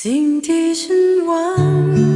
สิ่งที่ฉันหวัง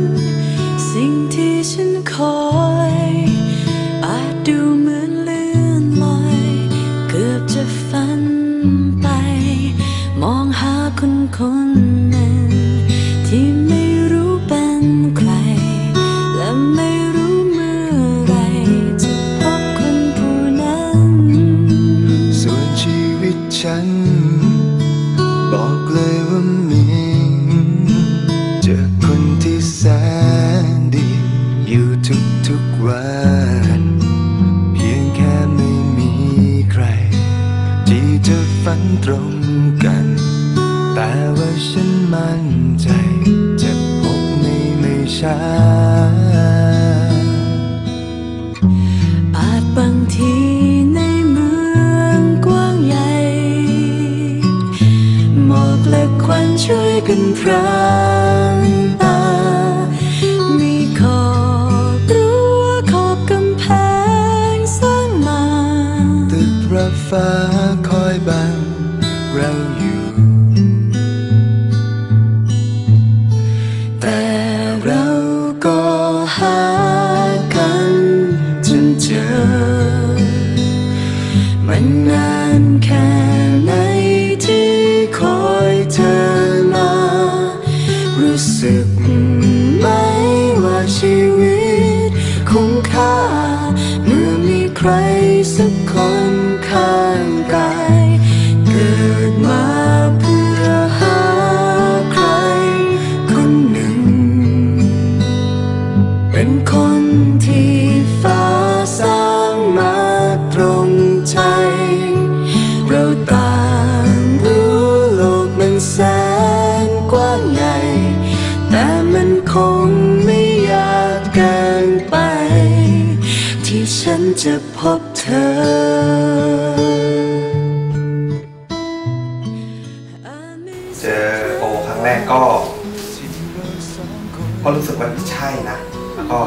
แต่ว่าฉันมั่นใจจะพบในไม่ช้า สักคนข้างกาย เกิดมาเพื่อหาใคร คนหนึ่ง เป็นคนที่ฟ้าสร้างมาตรงใจ เราต่างรู้โลกมันแสนกว้างใหญ่ แต่มันคงไม่ยากเกินไป ฉันจะพบเธอเจอโอครั้งแรกก็ก็รู้สึกว่าใช่นะ แล้วก็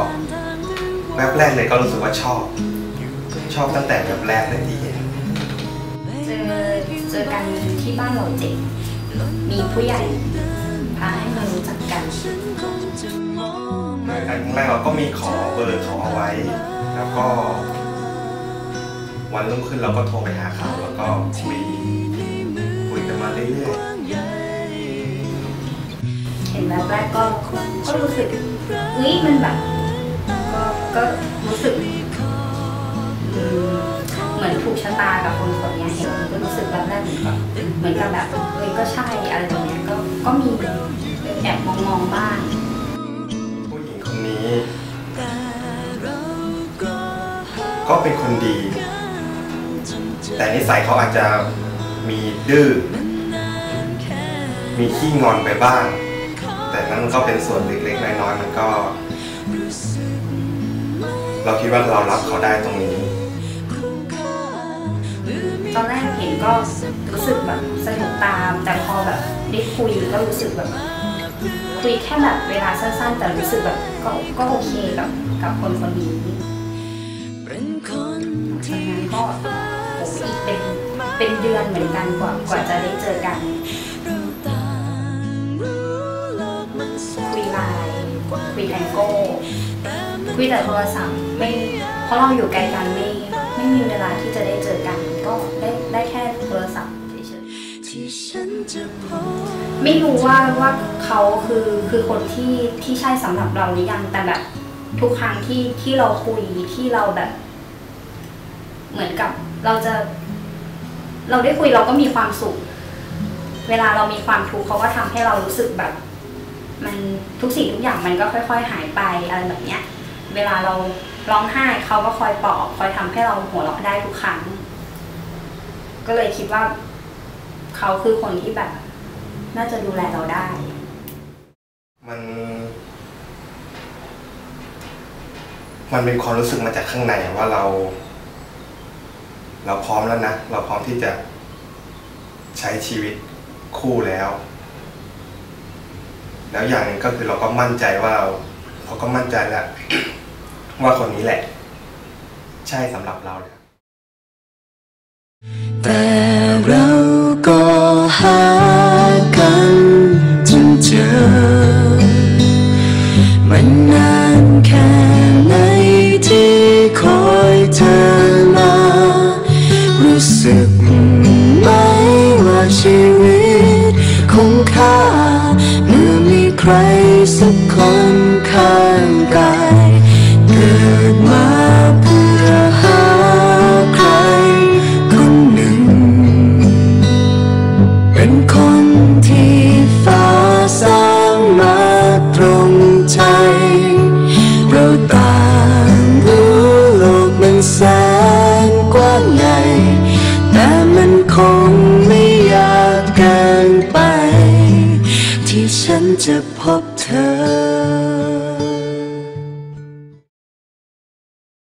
แวบแรกเลยก็รู้สึกว่าชอบ ชอบตั้งแต่แวบแรกเลยที่เห็นเจอเจอกันที่บ้านเราเจ็กมีผู้ใหญ่ พาให้มารู้จักกันเจอกันครั้งแรกเราก็มีขอเบอร์เขาเอาไว้ แล้วก็ วันรุ่งขึ้นเราก็โทรไปหาเขาแล้วก็คุยคุยกันมาเรื่อยเห็นแบบแรกก็ก็รู้สึกเฮ้ยมันแบบก็ก็รู้สึกอืมเหมือนถูกชะตากับคนคนเนี้ยเห็นก็รู้สึกแบบแรกเหมือนกับเหมือนกับแบบเฮ้ยก็ใช่อะไรแบบเนี้ยก็ก็มี แอบมองมองๆบ้างๆผู้หญิงคนนี้ ก็เป็นคนดี แต่นิสัยเขาอาจจะมีดื้อ มีขี้งอนไปบ้าง แต่นั่นก็เป็นส่วนเล็กๆน้อยๆมันก็ เราคิดว่าเรารับเขาได้ตรงนี้ตอนแรกเห็นก็รู้สึกแบบสนุกตาม แต่พอแบบ ได้คุยก็รู้สึกแบบคุยแค่แบบเวลาสั้น ๆ แต่รู้สึกแบบก็ก็โอเคกับกับคนคนนี้เป็นคนดังที่นั้นก็โอ้อีกเป็นเป็นเดือนเหมือนกันกว่ากว่าจะได้เจอกันคุยไลน์คุยแทงโก้คุยแต่โทรศัพท์ไม่เพราะเราอยู่ไกลกันไม่ไม่มีเวลาที่จะได้เจอกัน ก็ได้ได้แค่ ไม่รู้ว่าว่าเขาคือคือคนที่ที่ใช่สำหรับเราหรือยังแต่แบบทุกครั้งที่ที่เราคุยที่เราแบบ เหมือนกับเราจะ เราได้คุยเราก็มีความสุข เวลาเรามีความทุกข์เขาก็ทำให้เรารู้สึกแบบ มันทุกสิ่งทุกอย่างมันก็ค่อย ๆ หายไปอะไรแบบเนี้ย เวลาเราร้องไห้เขาก็คอยปลอบคอยทำให้เราหัวเราะได้ทุกครั้ง ก็เลยคิดว่า เขาคือคนที่แบบ น่าจะดูแลเราได้ มัน มันเป็นความรู้สึกมาจากข้างในว่าเรา เราพร้อมแล้วนะ เราพร้อมที่จะใช้ชีวิตคู่แล้ว แล้วอย่างหนึ่งก็คือเราก็มั่นใจว่าเราเราก็มั่นใจแล้วว่าคนนี้แหละ ใช่สำหรับเราเลยันคงไม่อยากเกินไป ที่ฉันจะพบเธอ